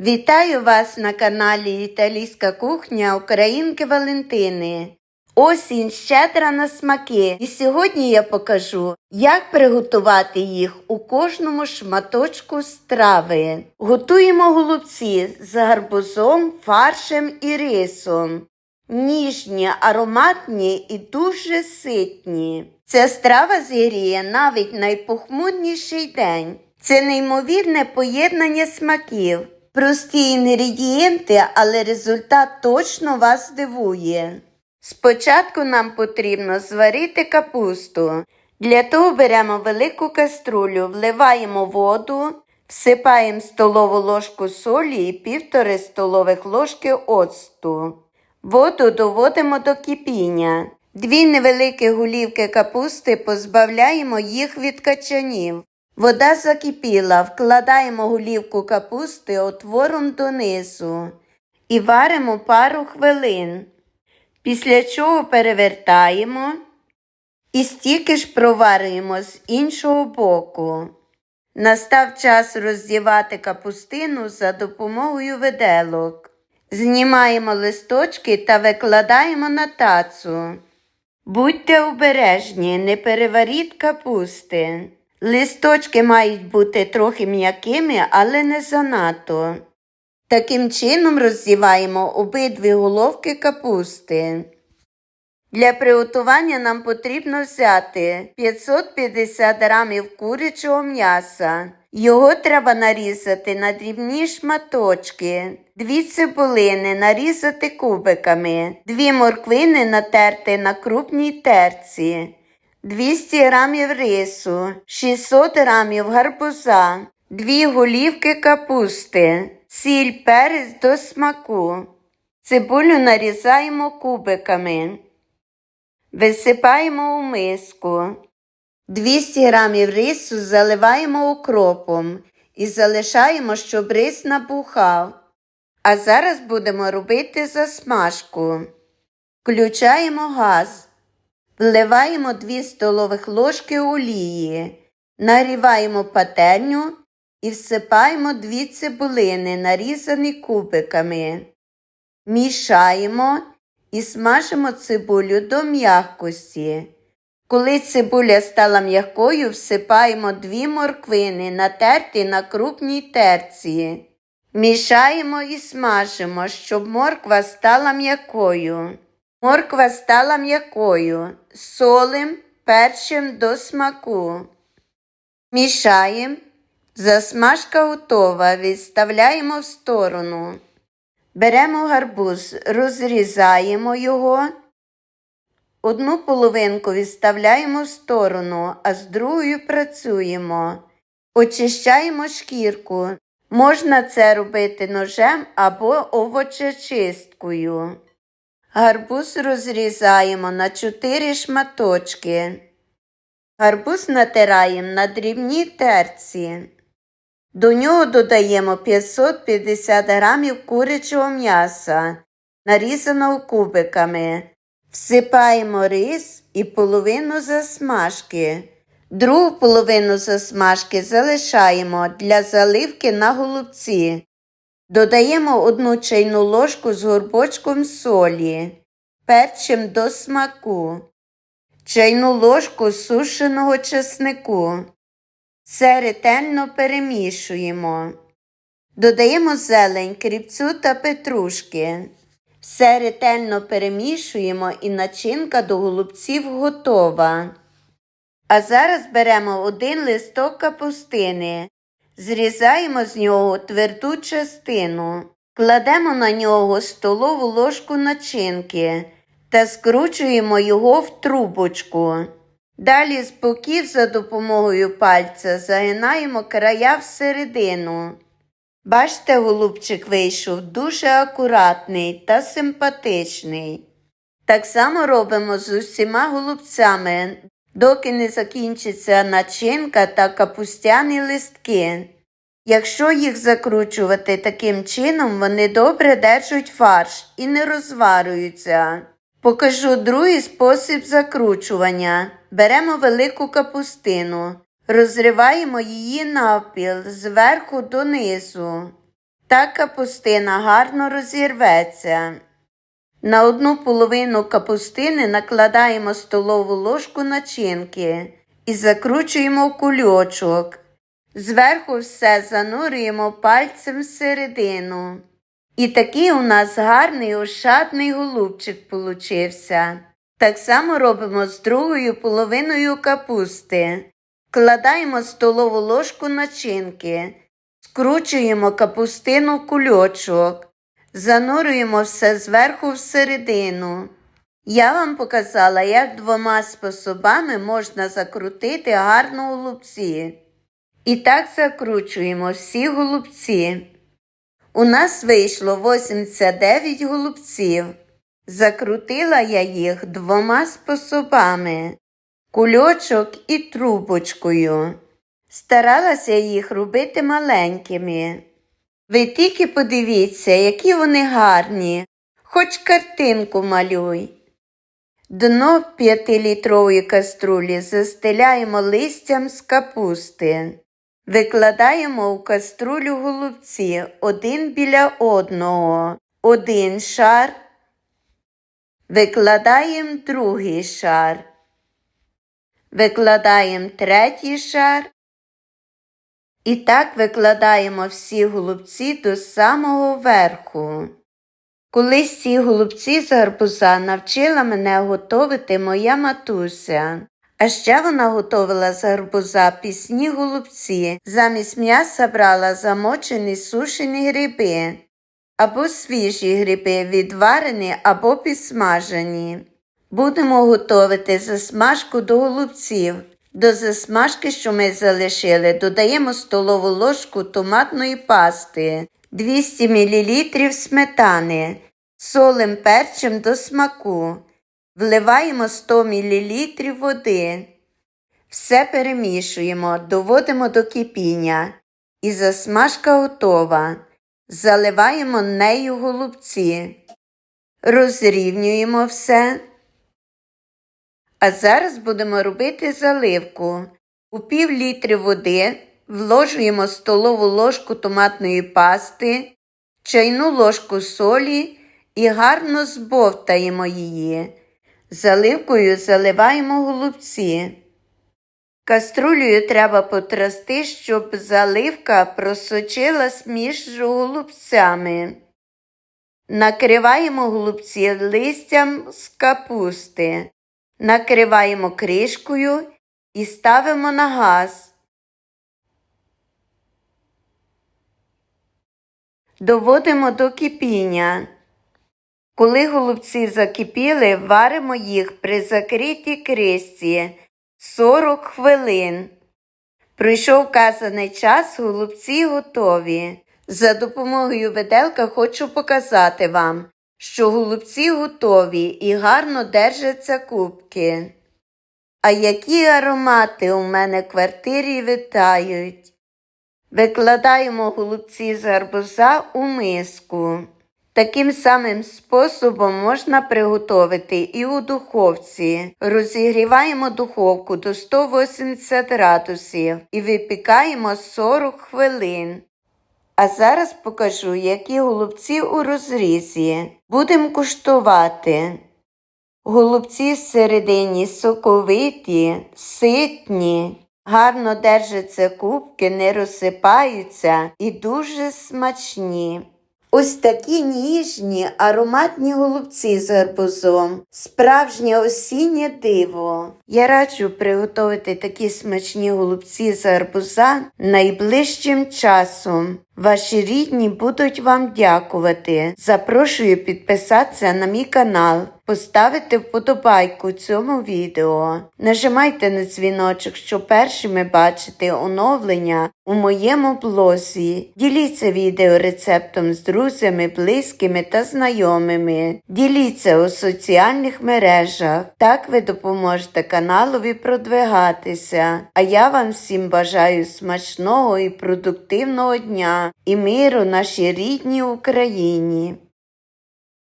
Вітаю вас на каналі Італійська кухня Українки Валентини. Осінь щедра на смаки, і сьогодні я покажу, як приготувати їх у кожному шматочку страви. Готуємо голубці з гарбузом, фаршем і рисом. Ніжні, ароматні і дуже ситні. Ця страва зігріє навіть найпохмурніший день. Це неймовірне поєднання смаків. Прості інгредієнти, але результат точно вас здивує. Спочатку нам потрібно зварити капусту. Для того беремо велику каструлю, вливаємо воду, всипаємо столову ложку солі і півтори столових ложки оцту. Воду доводимо до кипіння. Дві невеликі голівки капусти позбавляємо їх від качанів. Вода закипіла, вкладаємо голівку капусти отвором донизу і варимо пару хвилин. Після чого перевертаємо і стільки ж проварюємо з іншого боку. Настав час роздівати капустину за допомогою виделок. Знімаємо листочки та викладаємо на тацу. Будьте обережні, не переваріть капусти. Листочки мають бути трохи м'якими, але не занадто. Таким чином роздіваємо обидві головки капусти. Для приготування нам потрібно взяти 550 грамів курячого м'яса. Його треба нарізати на дрібні шматочки, дві цибулини нарізати кубиками, дві морквини натерти на крупній терці, 200 грамів рису, 600 грамів гарбуза, дві голівки капусти, сіль перець до смаку. Цибулю нарізаємо кубиками. Висипаємо у миску. 200 грамів рису заливаємо укропом і залишаємо, щоб рис набухав. А зараз будемо робити засмажку. Включаємо газ, вливаємо 2 столових ложки олії, наріваємо пательню і всипаємо 2 цибулини, нарізані кубиками. Мішаємо і смажимо цибулю до м'якості. Коли цибуля стала м'якою, всипаємо дві морквини, натерті на крупній терці. Мішаємо і смажимо, щоб морква стала м'якою. Морква стала м'якою, солим, перчим до смаку. Мішаємо. Засмажка готова, відставляємо в сторону. Беремо гарбуз, розрізаємо його. Одну половинку відставляємо в сторону, а з другою працюємо. Очищаємо шкірку. Можна це робити ножем або овочечисткою. Гарбуз розрізаємо на 4 шматочки. Гарбуз натираємо на дрібній терці. До нього додаємо 550 грамів курячого м'яса, нарізаного кубиками. Всипаємо рис і половину засмажки. Другу половину засмажки залишаємо для заливки на голубці. Додаємо одну чайну ложку з горбочком солі, перчим до смаку, чайну ложку сушеного чеснику. Все ретельно перемішуємо. Додаємо зелень, кріпцю та петрушки. Все ретельно перемішуємо і начинка до голубців готова. А зараз беремо один листок капустини, зрізаємо з нього тверду частину, кладемо на нього столову ложку начинки та скручуємо його в трубочку. Далі з боків за допомогою пальця загинаємо края всередину. Бачите, голубчик вийшов дуже акуратний та симпатичний. Так само робимо з усіма голубцями, доки не закінчиться начинка та капустяні листки. Якщо їх закручувати таким чином, вони добре держать фарш і не розварюються. Покажу другий спосіб закручування. Беремо велику капустину, розриваємо її навпіл зверху донизу. Так капустина гарно розірветься. На одну половину капустини накладаємо столову ложку начинки і закручуємо в кульочок. Зверху все занурюємо пальцем всередину. І такий у нас гарний ошатний голубчик получився. Так само робимо з другою половиною капусти. Кладаємо столову ложку начинки, скручуємо капустину в кульочок, занурюємо все зверху всередину. Я вам показала, як двома способами можна закрутити гарно голубці. І так закручуємо всі голубці. У нас вийшло 89 голубців. Закрутила я їх двома способами кульочок і трубочкою. Старалася їх робити маленькими. Ви тільки подивіться, які вони гарні, хоч картинку малюй. Дно п'ятилітрової каструлі застеляємо листям з капусти. Викладаємо в каструлю голубці один біля одного, один шар. Викладаємо другий шар. Викладаємо третій шар. І так викладаємо всі голубці до самого верху. Колись ці голубці з гарбуза навчила мене готовити моя матуся. А ще вона готовила з гарбуза пісні голубці, замість м'яса брала замочені сушені гриби або свіжі гриби, відварені або підсмажені. Будемо готувати засмажку до голубців. До засмажки, що ми залишили, додаємо столову ложку томатної пасти, 200 мл сметани, солим перчим до смаку. Вливаємо 100 мл води. Все перемішуємо, доводимо до кипіння. І засмажка готова. Заливаємо нею голубці. Розрівнюємо все. А зараз будемо робити заливку. У пів літри води вложуємо столову ложку томатної пасти, чайну ложку солі і гарно збовтаємо її. Заливкою заливаємо голубці. Каструлею треба потрасти, щоб заливка просочилась між голубцями. Накриваємо голубці листям з капусти. Накриваємо кришкою і ставимо на газ. Доводимо до кипіння. Коли голубці закипіли, варимо їх при закритій кришці 40 хвилин. Пройшов вказаний час, голубці готові. За допомогою виделка хочу показати вам, що голубці готові і гарно держаться кубки. А які аромати у мене в квартирі витають. Викладаємо голубці з гарбуза у миску. Таким самим способом можна приготувати і у духовці. Розігріваємо духовку до 180 градусів і випікаємо 40 хвилин. А зараз покажу, які голубці у розрізі. Будемо куштувати. Голубці всередині соковиті, ситні, гарно держаться кубки, не розсипаються і дуже смачні. Ось такі ніжні ароматні голубці з гарбузом, справжнє осіннє диво. Я раджу приготувати такі смачні голубці з гарбуза найближчим часом. Ваші рідні будуть вам дякувати. Запрошую підписатися на мій канал, поставити вподобайку цьому відео. Нажимайте на дзвіночок, щоб першими бачити оновлення у моєму блозі. Діліться відео рецептом з друзями, близькими та знайомими. Діліться у соціальних мережах. Так ви допоможете каналові продвигатися. А я вам всім бажаю смачного і продуктивного дня і миру нашій рідній Україні.